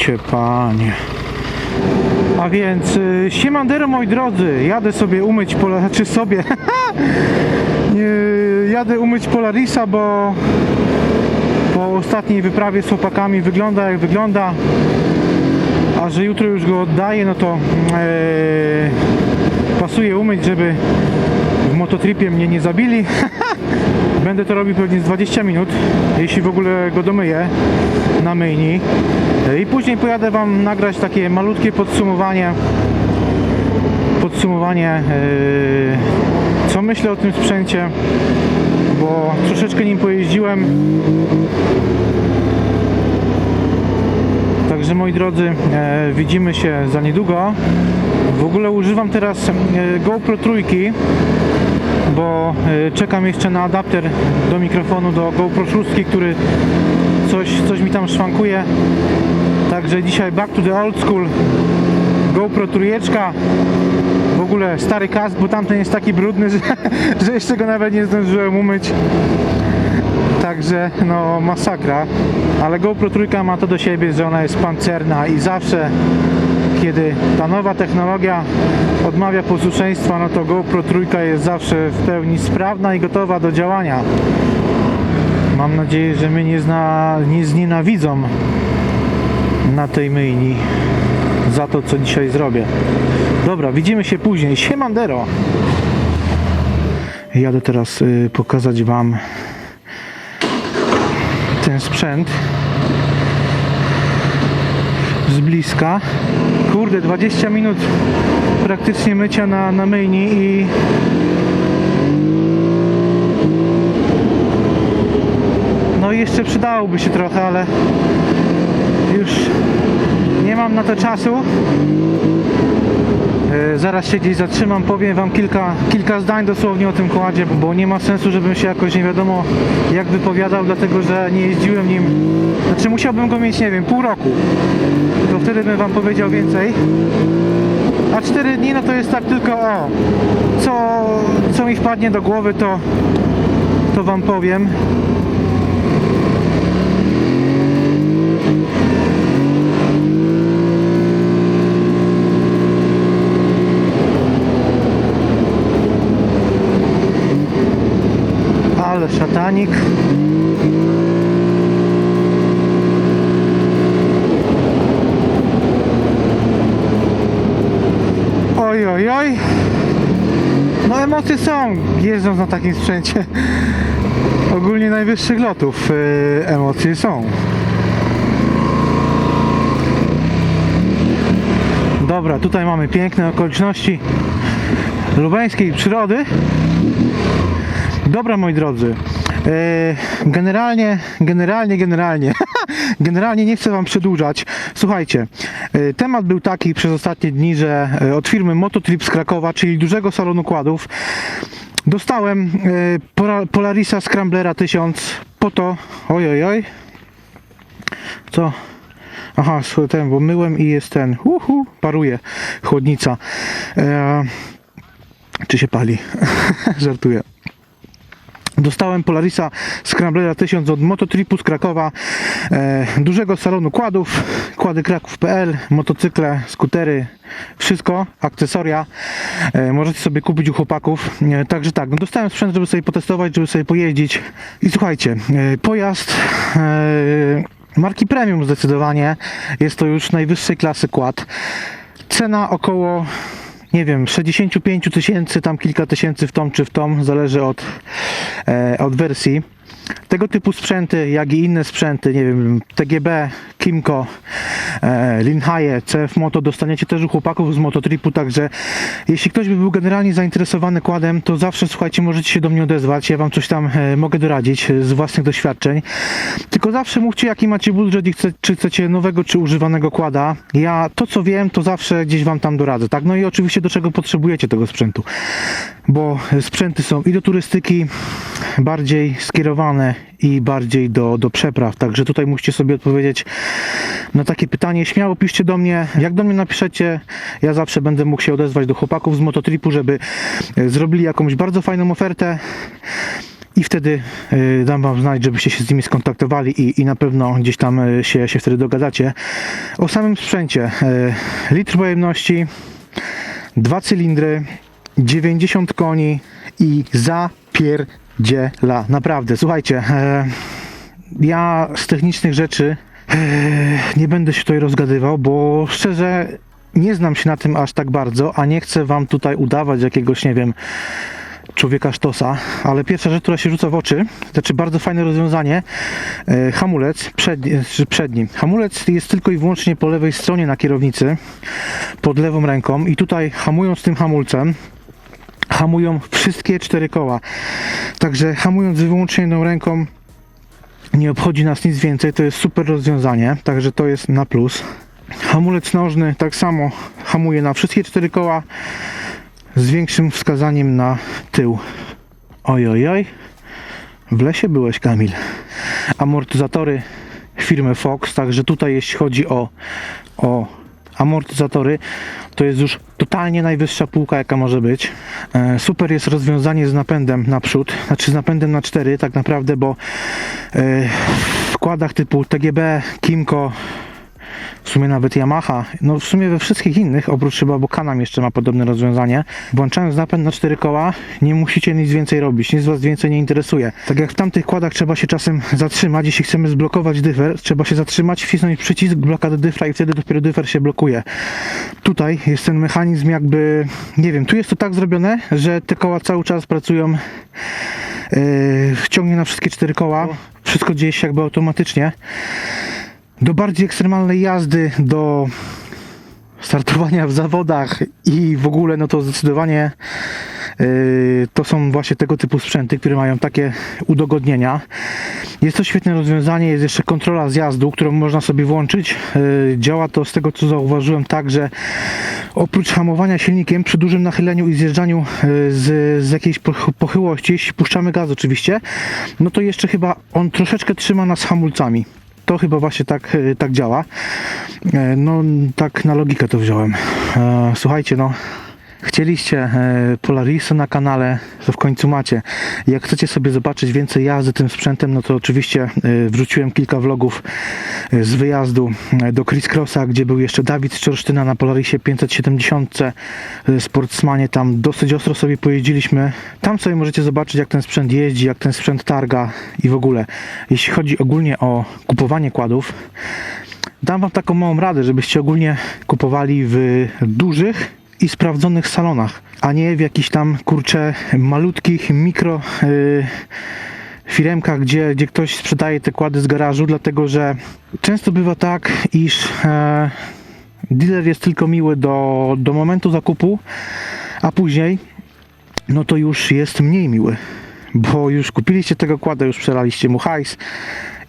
Ocie panie. A więc y, siemandero moi drodzy, jadę sobie umyć pola, czy sobie Nie, jadę umyć Polarisa, bo po ostatniej wyprawie z chłopakami wygląda jak wygląda a że jutro już go oddaję, no to e, pasuje umyć, żeby mototripie mnie nie zabili. Będę to robił pewnie z 20 minut, jeśli w ogóle go domyję na myjni. I później pojadę Wam nagrać takie malutkie podsumowanie podsumowanie e, co myślę o tym sprzęcie, bo troszeczkę nim pojeździłem Także moi drodzy, e, widzimy się za niedługo. W ogóle używam teraz e, GoPro trójki, bo e, czekam jeszcze na adapter do mikrofonu do GoPro 6, który coś, coś mi tam szwankuje. Także dzisiaj back to the old school. GoPro trójeczka. W ogóle stary kask, bo tamten jest taki brudny, że, że jeszcze go nawet nie zdążyłem umyć. Także no masakra. Ale GoPro trójka ma to do siebie, że ona jest pancerna i zawsze kiedy ta nowa technologia odmawia posłuszeństwa, no to GoPro trójka jest zawsze w pełni sprawna i gotowa do działania. Mam nadzieję, że mnie nie, zna, nie znienawidzą na tej myjni za to, co dzisiaj zrobię. Dobra, widzimy się później. Siemandero! Jadę teraz y, pokazać Wam ten sprzęt z bliska. Kurde, 20 minut praktycznie mycia na, na myjni i no i jeszcze przydałoby się trochę, ale już nie mam na to czasu. E, Zaraz się gdzieś zatrzymam, powiem Wam kilka, kilka zdań dosłownie o tym kładzie, bo nie ma sensu, żebym się jakoś nie wiadomo jak wypowiadał, dlatego że nie jeździłem nim. Znaczy musiałbym go mieć, nie wiem, pół roku. To wtedy bym Wam powiedział więcej. A 4 dni no to jest tak tylko o, co, co mi wpadnie do głowy, to, to Wam powiem. Szatanik. Oj, oj, oj. No emocje są, jeżdżąc na takim sprzęcie. Ogólnie najwyższych lotów yy, emocje są. Dobra, tutaj mamy piękne okoliczności lubańskiej przyrody. Dobra, moi drodzy. E, Generalnie, generalnie, generalnie, generalnie nie chcę Wam przedłużać. Słuchajcie, e, temat był taki przez ostatnie dni, że e, od firmy Mototrip z Krakowa, czyli dużego salonu kładów, dostałem Polarisa Scramblera 1000 po to, oj, oj, oj, co? Aha, ten, bo myłem i jest ten, uhu, paruje, chłodnica. E, czy się pali? Żartuję. Dostałem Polarisa Scramblera 1000 od Mototripu z Krakowa, e, dużego salonu kładów, kłady kraków.pl, motocykle, skutery, wszystko, akcesoria. E, możecie sobie kupić u chłopaków. E, także tak, no dostałem sprzęt, żeby sobie potestować, żeby sobie pojeździć. I słuchajcie, e, pojazd e, marki premium zdecydowanie. Jest to już najwyższej klasy kład. Cena około nie wiem, 65 tysięcy, tam kilka tysięcy w tom czy w tom, zależy od, e, od wersji. Tego typu sprzęty, jak i inne sprzęty, nie wiem, TGB, Kimco, e, Linhaje, CF Moto dostaniecie też u chłopaków z Mototripu, także jeśli ktoś by był generalnie zainteresowany kładem, to zawsze słuchajcie, możecie się do mnie odezwać, ja wam coś tam e, mogę doradzić e, z własnych doświadczeń. Tylko zawsze mówcie jaki macie budżet i chce, czy chcecie nowego czy używanego kłada. Ja to co wiem, to zawsze gdzieś wam tam doradzę, tak? No i oczywiście do czego potrzebujecie tego sprzętu, bo sprzęty są i do turystyki bardziej skierowane i bardziej do, do przepraw, także tutaj musicie sobie odpowiedzieć na takie pytanie. Śmiało piszcie do mnie, jak do mnie napiszecie, ja zawsze będę mógł się odezwać do chłopaków z mototripu, żeby e, zrobili jakąś bardzo fajną ofertę. i wtedy y, dam Wam znać, żebyście się z nimi skontaktowali i, i na pewno gdzieś tam y, się, się wtedy dogadacie. O samym sprzęcie. Litr pojemności, dwa cylindry, 90 koni i zapierdziela. Naprawdę, słuchajcie, e, ja z technicznych rzeczy e, nie będę się tutaj rozgadywał, bo szczerze nie znam się na tym aż tak bardzo, a nie chcę wam tutaj udawać jakiegoś, nie wiem, człowieka sztosa, ale pierwsza rzecz, która się rzuca w oczy, znaczy bardzo fajne rozwiązanie, e, hamulec przedni, czy przedni. Hamulec jest tylko i wyłącznie po lewej stronie na kierownicy, pod lewą ręką i tutaj hamując tym hamulcem, hamują wszystkie cztery koła. Także hamując wyłącznie jedną ręką, nie obchodzi nas nic więcej, to jest super rozwiązanie, także to jest na plus. Hamulec nożny tak samo hamuje na wszystkie cztery koła z większym wskazaniem na tył. Oj, oj, oj. W lesie byłeś, Kamil. Amortyzatory firmy Fox, także tutaj jeśli chodzi o, o amortyzatory, to jest już totalnie najwyższa półka, jaka może być. E, Super jest rozwiązanie z napędem naprzód, znaczy z napędem na 4 tak naprawdę, bo e, w wkładach typu TGB, Kimco, w sumie nawet Yamaha, no w sumie we wszystkich innych, oprócz chyba, bo Canam jeszcze ma podobne rozwiązanie, włączając napęd na cztery koła, nie musicie nic więcej robić, nic was więcej nie interesuje. Tak jak w tamtych kładach trzeba się czasem zatrzymać, jeśli chcemy zblokować dyfer, trzeba się zatrzymać, wcisnąć przycisk blokady dyfra i wtedy dopiero dyfer się blokuje. Tutaj jest ten mechanizm jakby, nie wiem, tu jest to tak zrobione, że te koła cały czas pracują yy, ciągnie na wszystkie cztery koła, wszystko dzieje się jakby automatycznie do bardziej ekstremalnej jazdy, do startowania w zawodach i w ogóle, no to zdecydowanie yy, to są właśnie tego typu sprzęty, które mają takie udogodnienia. Jest to świetne rozwiązanie, jest jeszcze kontrola zjazdu, którą można sobie włączyć. Yy, działa to z tego, co zauważyłem, tak, że oprócz hamowania silnikiem przy dużym nachyleniu i zjeżdżaniu yy, z, z jakiejś poch- pochyłości, jeśli puszczamy gaz oczywiście, no to jeszcze chyba on troszeczkę trzyma nas hamulcami to chyba właśnie tak, e, tak działa. E, No, tak na logikę to wziąłem. E, Słuchajcie, no. Chcieliście e, Polarisu na kanale, to w końcu macie. Jak chcecie sobie zobaczyć więcej jazdy tym sprzętem, no to oczywiście e, wrzuciłem kilka vlogów e, z wyjazdu do Chris Crossa, gdzie był jeszcze Dawid Czorsztyna na Polarisie 570 e, Sportsmanie. Tam dosyć ostro sobie pojeździliśmy. Tam sobie możecie zobaczyć, jak ten sprzęt jeździ, jak ten sprzęt targa i w ogóle. Jeśli chodzi ogólnie o kupowanie kładów, dam Wam taką małą radę, żebyście ogólnie kupowali w dużych i sprawdzonych salonach, a nie w jakichś tam kurcze malutkich mikro yy, gdzie, gdzie ktoś sprzedaje te kłady z garażu, dlatego że często bywa tak, iż e, dealer jest tylko miły do, do momentu zakupu, a później no to już jest mniej miły, bo już kupiliście tego kłada, już przelaliście mu hajs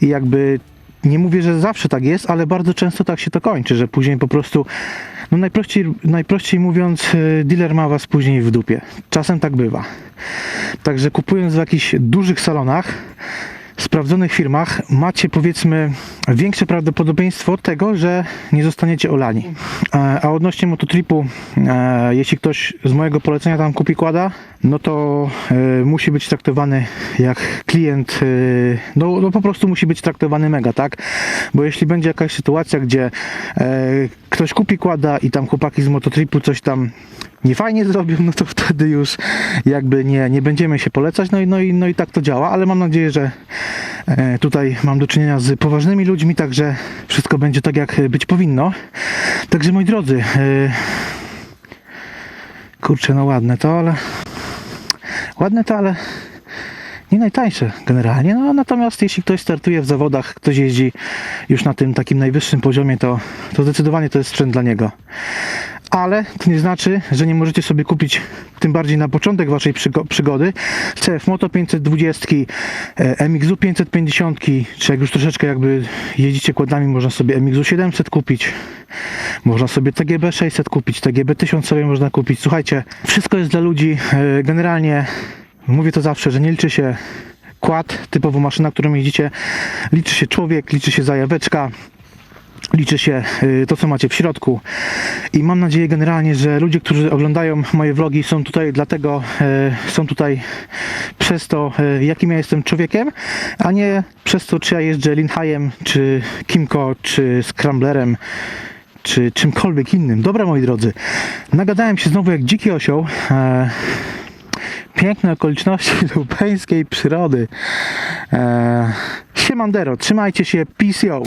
i jakby nie mówię, że zawsze tak jest, ale bardzo często tak się to kończy, że później po prostu, no najprościej, najprościej mówiąc, y, dealer ma was później w dupie. Czasem tak bywa. Także kupując w jakichś dużych salonach, sprawdzonych firmach, macie powiedzmy większe prawdopodobieństwo tego, że nie zostaniecie olani. E, A odnośnie mototripu, e, jeśli ktoś z mojego polecenia tam kupi kłada, no to e, musi być traktowany jak klient, no, no po prostu musi być traktowany mega, tak? Bo jeśli będzie jakaś sytuacja, gdzie ktoś kupi kłada i tam chłopaki z mototripu coś tam nie fajnie zrobią, no to wtedy już jakby nie, nie będziemy się polecać, no i, no, i, no i tak to działa, ale mam nadzieję, że e, tutaj mam do czynienia z poważnymi ludźmi, także wszystko będzie tak jak być powinno. Także moi drodzy, e, kurczę, no ładne to, ale ładne to, ale nie najtańsze generalnie. No, natomiast jeśli ktoś startuje w zawodach, ktoś jeździ już na tym takim najwyższym poziomie, to, to zdecydowanie to jest sprzęt dla niego. Ale to nie znaczy, że nie możecie sobie kupić, tym bardziej na początek waszej przygo- przygody, CF Moto 520, e, MXU 550, czy jak już troszeczkę jakby jeździcie kładami, można sobie MXU 700 kupić, można sobie TGB 600 kupić, TGB 1000 sobie można kupić. Słuchajcie, wszystko jest dla ludzi. E, Generalnie mówię to zawsze, że nie liczy się kład, typowo maszyna, którą jeździcie, liczy się człowiek, liczy się zajaweczka. Liczy się y, to, co macie w środku. I mam nadzieję generalnie, że ludzie, którzy oglądają moje vlogi, są tutaj dlatego, y, są tutaj przez to, y, jakim ja jestem człowiekiem, a nie przez to, czy ja jeżdżę Linhajem, czy Kimco, czy Scramblerem, czy czymkolwiek innym. Dobra, moi drodzy, nagadałem się znowu jak dziki osioł. E, piękne okoliczności lubeńskiej przyrody. E, siemandero, trzymajcie się, peace.